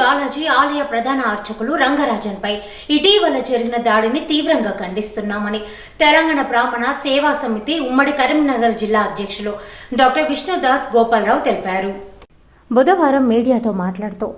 బాలాజీ ఆలయ ప్రధాన అర్చకులు రంగరాజన్పై ఇటీవల జరిగిన దాడిని తీవ్రంగా ఖండిస్తున్నామని తెలంగాణ బ్రాహ్మణ సేవా సమితి ఉమ్మడి కరీంనగర్ జిల్లా అధ్యక్షులు డాక్టర్ విష్ణుదాస్ గోపాలరావు తెలిపారు. బుధవారం మీడియాతో మాట్లాడుతూ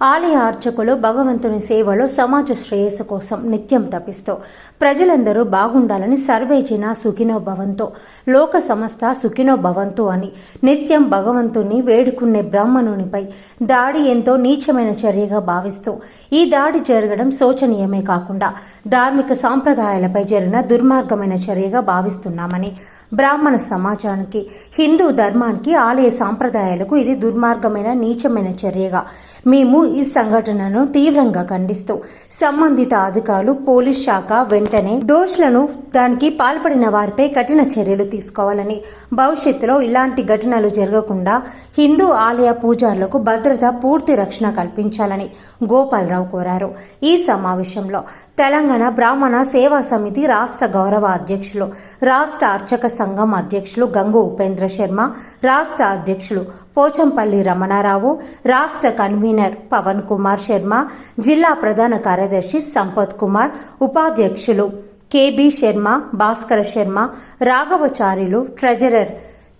ఆలయ అర్చకులు భగవంతుని సేవలో సమాజ శ్రేయస్సు కోసం నిత్యం తపిస్తూ ప్రజలందరూ బాగుండాలని సర్వేజన సుఖినోభవంతో లోక సంస్థ సుఖినో భవంతు అని నిత్యం భగవంతుని వేడుకునే బ్రాహ్మణునిపై దాడి ఎంతో నీచమైన చర్యగా భావిస్తూ ఈ దాడి జరగడం శోచనీయమే కాకుండా ధార్మిక సాంప్రదాయాలపై జరిగిన దుర్మార్గమైన చర్యగా భావిస్తున్నామని బ్రాహ్మణ సమాజానికి హిందూ ధర్మానికి ఆలయ సాంప్రదాయాలకు ఇది దుర్మార్గమైన నీచమైన చర్యగా. మేము ఈ సంఘటనను తీవ్రంగా ఖండిస్తూ సంబంధిత అధికారులు పోలీస్ శాఖ వెంటనే దోషులను దానికి పాల్పడిన వారిపై కఠిన చర్యలు తీసుకోవాలని భవిష్యత్తులో ఇలాంటి ఘటనలు జరగకుండా హిందూ ఆలయ పూజారులకు భద్రత పూర్తి రక్షణ కల్పించాలని గోపాలరావు కోరారు. ఈ సమావేశంలో తెలంగాణ బ్రాహ్మణ సేవా సమితి రాష్ట్ర గౌరవ అధ్యక్షులు రాష్ట్ర అర్చక సంఘం అధ్యక్షులు గంగు ఉపేంద్ర శర్మ రాష్ట్ర అధ్యక్షులు పోచంపల్లి రమణారావు రాష్ట్ర కన్వీనర్ పవన్ కుమార్ శర్మ జిల్లా ప్రధాన కార్యదర్శి సంపత్ కుమార్ ఉపాధ్యక్షులు కేబి శర్మ భాస్కర శర్మ రాఘవచార్యులు ట్రెజరర్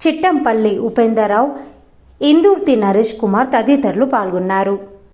చిట్టంపల్లి ఉపేంద్రరావు ఇందూర్తి నరేష్ కుమార్ తదితరులు పాల్గొన్నారు.